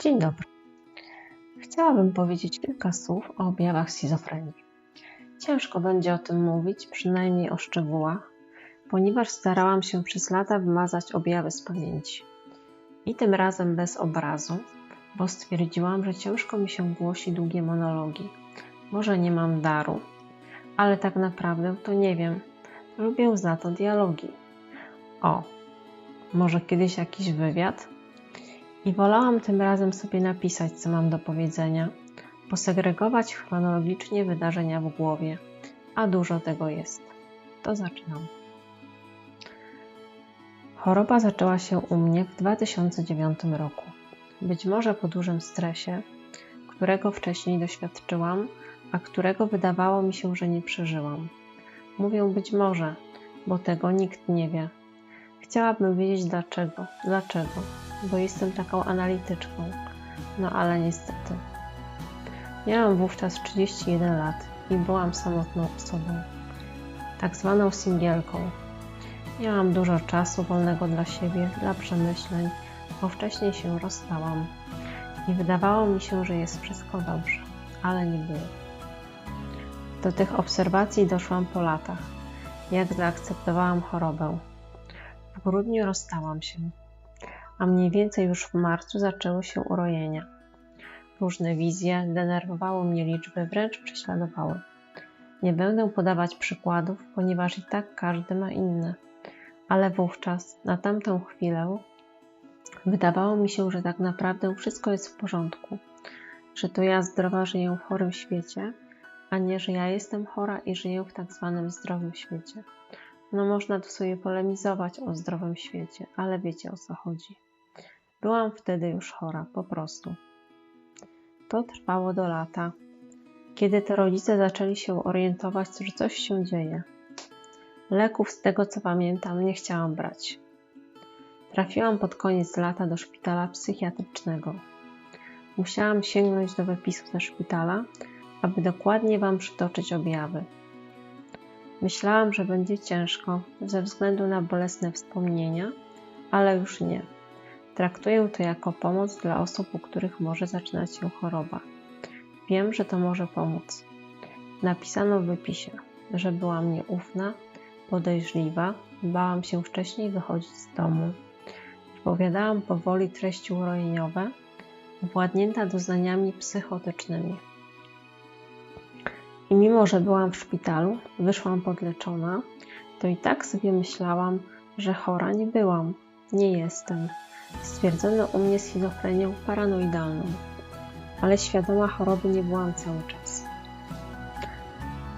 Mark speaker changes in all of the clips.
Speaker 1: Dzień dobry. Chciałabym powiedzieć kilka słów o objawach schizofrenii. Ciężko będzie o tym mówić, przynajmniej o szczegółach, ponieważ starałam się przez lata wymazać objawy z pamięci. I tym razem bez obrazu, bo stwierdziłam, że ciężko mi się głosi długie monologi. Może nie mam daru, ale tak naprawdę to nie wiem. Lubię za to dialogi. O, może kiedyś jakiś wywiad? I wolałam tym razem sobie napisać, co mam do powiedzenia, posegregować chronologicznie wydarzenia w głowie, a dużo tego jest. To zaczynam. Choroba zaczęła się u mnie w 2009 roku. Być może po dużym stresie, którego wcześniej doświadczyłam, a którego wydawało mi się, że nie przeżyłam. Mówię być może, bo tego nikt nie wie. Chciałabym wiedzieć dlaczego, dlaczego, bo jestem taką analityczką. No ale niestety. Miałam wówczas 31 lat i byłam samotną osobą, tak zwaną singielką. Miałam dużo czasu wolnego dla siebie, dla przemyśleń, bo wcześniej się rozstałam i wydawało mi się, że jest wszystko dobrze, ale nie było. Do tych obserwacji doszłam po latach, jak zaakceptowałam chorobę. W grudniu rozstałam się, a mniej więcej już w marcu zaczęły się urojenia. Różne wizje denerwowały mnie liczby, wręcz prześladowały. Nie będę podawać przykładów, ponieważ i tak każdy ma inne, ale wówczas, na tamtą chwilę, wydawało mi się, że tak naprawdę wszystko jest w porządku, że to ja zdrowa żyję w chorym świecie, a nie, że ja jestem chora i żyję w tak zwanym zdrowym świecie. No można tu sobie polemizować o zdrowym świecie, ale wiecie o co chodzi. Byłam wtedy już chora, po prostu. To trwało do lata, kiedy te rodzice zaczęli się orientować, że coś się dzieje. Leków, z tego co pamiętam, nie chciałam brać. Trafiłam pod koniec lata do szpitala psychiatrycznego. Musiałam sięgnąć do wypisu ze szpitala, aby dokładnie Wam przytoczyć objawy. Myślałam, że będzie ciężko ze względu na bolesne wspomnienia, ale już nie. Traktuję to jako pomoc dla osób, u których może zaczynać się choroba. Wiem, że to może pomóc. Napisano w wypisie, że byłam nieufna, podejrzliwa, bałam się wcześniej wychodzić z domu. Wypowiadałam powoli treści urojeniowe, władnięta doznaniami psychotycznymi. I mimo, że byłam w szpitalu, wyszłam podleczona, to i tak sobie myślałam, że chora nie byłam. Nie jestem. Stwierdzono u mnie schizofrenię paranoidalną, ale świadoma choroby nie byłam cały czas.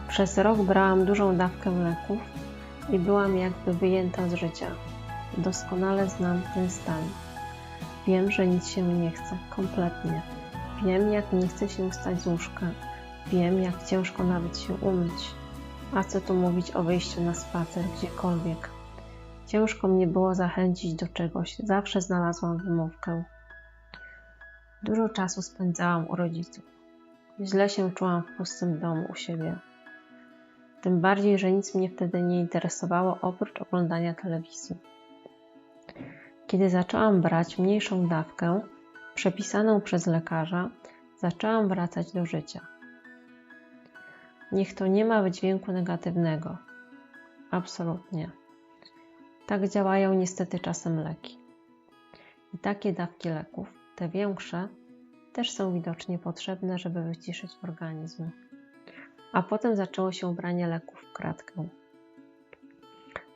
Speaker 1: Przez rok brałam dużą dawkę leków i byłam jakby wyjęta z życia. Doskonale znam ten stan. Wiem, że nic się nie chce, kompletnie. Wiem, jak nie chce się wstać z łóżka Wiem, jak ciężko nawet się umyć. A co tu mówić o wyjściu na spacer gdziekolwiek. Ciężko mnie było zachęcić do czegoś, zawsze znalazłam wymówkę. Dużo czasu spędzałam u rodziców. Źle się czułam w pustym domu u siebie. Tym bardziej, że nic mnie wtedy nie interesowało oprócz oglądania telewizji. Kiedy zaczęłam brać mniejszą dawkę, przepisaną przez lekarza, zaczęłam wracać do życia. Niech to nie ma wydźwięku negatywnego. Absolutnie. Tak działają niestety czasem leki. I takie dawki leków, te większe, też są widocznie potrzebne, żeby wyciszyć organizm. A potem zaczęło się branie leków w kratkę.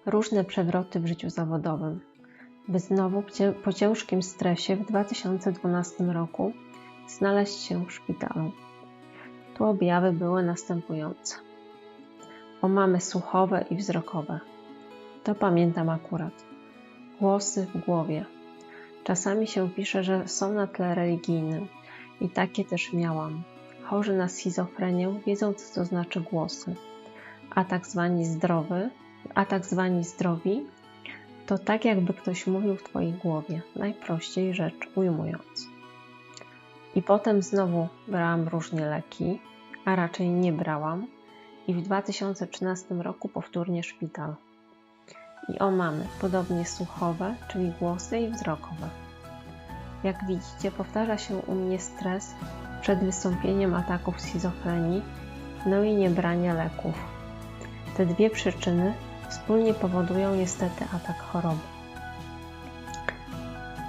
Speaker 1: Różne przewroty w życiu zawodowym, by znowu po ciężkim stresie w 2012 roku znaleźć się w szpitalu. Objawy były następujące. Omamy słuchowe i wzrokowe. To pamiętam akurat. Głosy w głowie. Czasami się pisze, że są na tle religijnym i takie też miałam. Chorzy na schizofrenię wiedzą, co to znaczy głosy. A tak zwani zdrowy, a tak zwani zdrowi to tak jakby ktoś mówił w twojej głowie, najprościej rzecz ujmując. I potem znowu brałam różne leki, a raczej nie brałam, i w 2013 roku powtórnie szpital. I o mamy, podobnie słuchowe, czyli głosy i wzrokowe. Jak widzicie, powtarza się u mnie stres przed wystąpieniem ataków schizofrenii, no i niebranie leków. Te dwie przyczyny wspólnie powodują niestety atak choroby.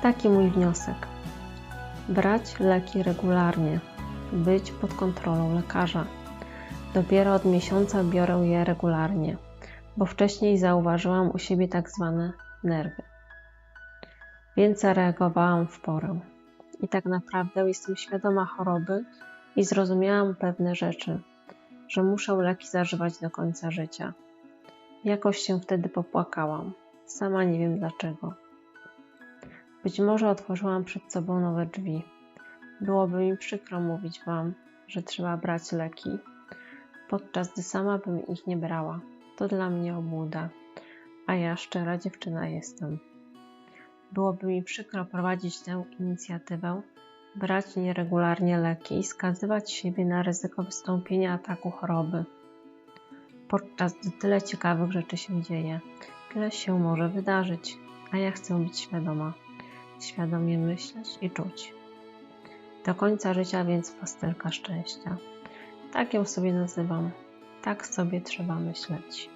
Speaker 1: Taki mój wniosek. Brać leki regularnie, być pod kontrolą lekarza. Dopiero od miesiąca biorę je regularnie, bo wcześniej zauważyłam u siebie tak zwane nerwy. Więc zareagowałam w porę. I tak naprawdę jestem świadoma choroby i zrozumiałam pewne rzeczy, że muszę leki zażywać do końca życia. Jakoś się wtedy popłakałam. Sama nie wiem dlaczego. Być może otworzyłam przed sobą nowe drzwi. Byłoby mi przykro mówić Wam, że trzeba brać leki, podczas gdy sama bym ich nie brała. To dla mnie obłuda, a ja szczera dziewczyna jestem. Byłoby mi przykro prowadzić tę inicjatywę, brać nieregularnie leki i skazywać siebie na ryzyko wystąpienia ataku choroby. Podczas gdy tyle ciekawych rzeczy się dzieje, tyle się może wydarzyć, a ja chcę być świadoma, świadomie myśleć i czuć. Do końca życia więc pastelka szczęścia. Tak ją sobie nazywam. Tak sobie trzeba myśleć.